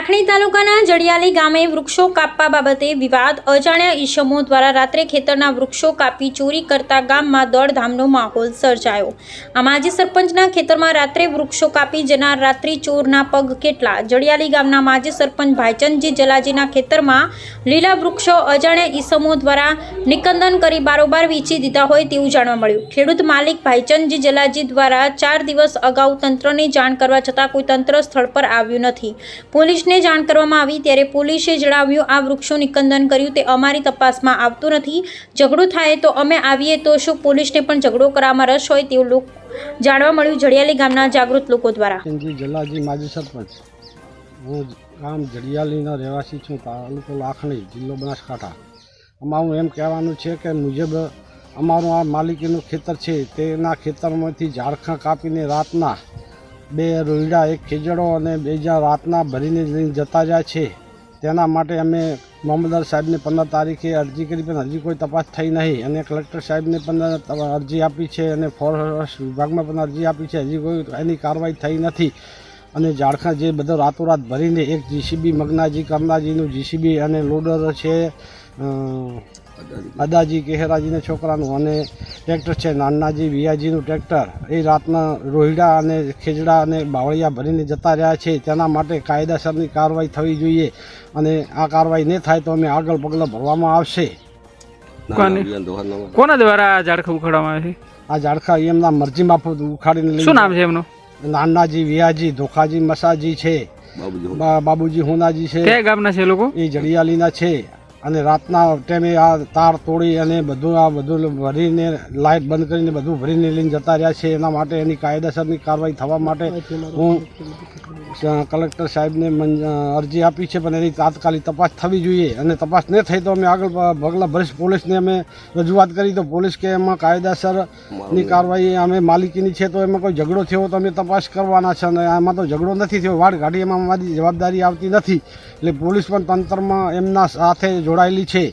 લાખણી તાલુકાના જડિયાલી ગામે વૃક્ષો કાપવા બાબતે વિવાદ, અજાણ્યા ઈસમો દ્વારા રાત્રે ખેતરના વૃક્ષો કાપી ચોરી કરતા ગામમાં દોડધામનો માહોલ સર્જાયો. આ માજી સરપંચના ખેતરમાં રાત્રે વૃક્ષો કાપી જનાર રાત્રિ ચોરના પગ કેટલા? જડિયાલી ગામના માજી સરપંચ ભાઈચંદજી જલાજીના ખેતરમાં લીલા વૃક્ષો, અજાણ્યા ઈસમો દ્વારા નિકંદન કરી બારોબાર વેચી દીધા હોય તેવું જાણવા મળ્યું. ખેડૂત માલિક ભાઈચંદજી જલાજી દ્વારા ચાર દિવસ અગાઉ તંત્રને જાણ કરવા છતાં કોઈ તંત્ર સ્થળ પર આવ્યું નથી. પોલીસને જાણ કરવામાં આવી ત્યારે પોલીસે જણાવ્યું, આ વૃક્ષો નિકંદન કર્યું, તે અમારી તપાસમાં આવતું નથી. ઝઘડો થાય તો અમે આવીએ તો શું પોલીસને પણ ઝઘડો કરવામાં રસ હોય? તેવું લોક જાણવા મળ્યું જડિયાલી ગામના જાગૃત લોકો દ્વારા. જલાજી માજી સરપંચ. હું ગામ જડિયાલીનો રહેવાસી છું, તાલુકો લાખણી, જિલ્લો બનાસકાંઠા. અમારું એમ કહેવાનું છે કે મુજબ અમારું આ માલિકીનું ખેતર છે, તેના ખેતરમાંથી ઝાડખાં કાપીને રાતના બે રૂંડા એક ખેજડો અને બે જ્યાં રાતના ભરીને જતા જાય છે. તેના માટે અમે મામલદાર સાહેબને પંદર તારીખે અરજી કરી, પણ હજી કોઈ તપાસ થઈ નહીં. અને કલેક્ટર સાહેબને પણ અરજી આપી છે અને ફોરેસ્ટ વિભાગમાં પણ અરજી આપી છે. હજી કોઈ એની કાર્યવાહી થઈ નથી. અને ઝાડખા જે બધો રાતોરાત ભરીને એક જીસીબી મગનાજી કરનાજીનું જીસીબી અને લોડર છે અદાજી કેહરાજીના છોકરાનું અને ટ્રેક્ટર છે નાનાજી વિયાજીનું ટ્રેક્ટર. એ રાતના રોહિડા અને ખેજડા અને બાવળિયા ભરીને જતા રહ્યા છે. તેના માટે કાયદેસરની કાર્યવાહી થવી જોઈએ અને આ કાર્યવાહી નહીં થાય તો અમે આગળ પગલાં ભરવામાં આવશે. કોના? દ્વારા આ ઝાડખા ઉખાડવામાં આવે આ ઝાડખા એમના મરજી માફક ઉખાડીને લઈ શું નામ છે એમનું? નાનાજી વિયાજી ધોખાજી મસાજી છે. બાબુજી હોનાજી છે. કયા ગામના છે લોકો? એ જડિયાલીના છે. અને રાતના ટાઈમે આ તાર તોડી અને બધું આ બધું ભરીને લાઇટ બંધ કરીને બધું ભરીને લઈને જતા રહ્યા છે. એના માટે એની કાયદેસરની કાર્યવાહી થવા માટે હું કલેક્ટર સાહેબને અરજી આપી છે, પણ એની તાત્કાલિક તપાસ થવી જોઈએ. અને તપાસ ન થઈ તો અમે આગળ ભગલા ભરીશ. પોલીસને અમે રજૂઆત કરી તો પોલીસ કે એમાં કાયદેસરની કાર્યવાહી અમે માલિકીની છે, તો એમાં કોઈ ઝઘડો થયો તો અમે તપાસ કરવાના છે. અને આમાં તો ઝઘડો નથી થયો. વાડ ગાડી એમાં અમારી જવાબદારી આવતી નથી. એટલે પોલીસ પણ તંત્રમાં એમના સાથે જોડાયેલી છે.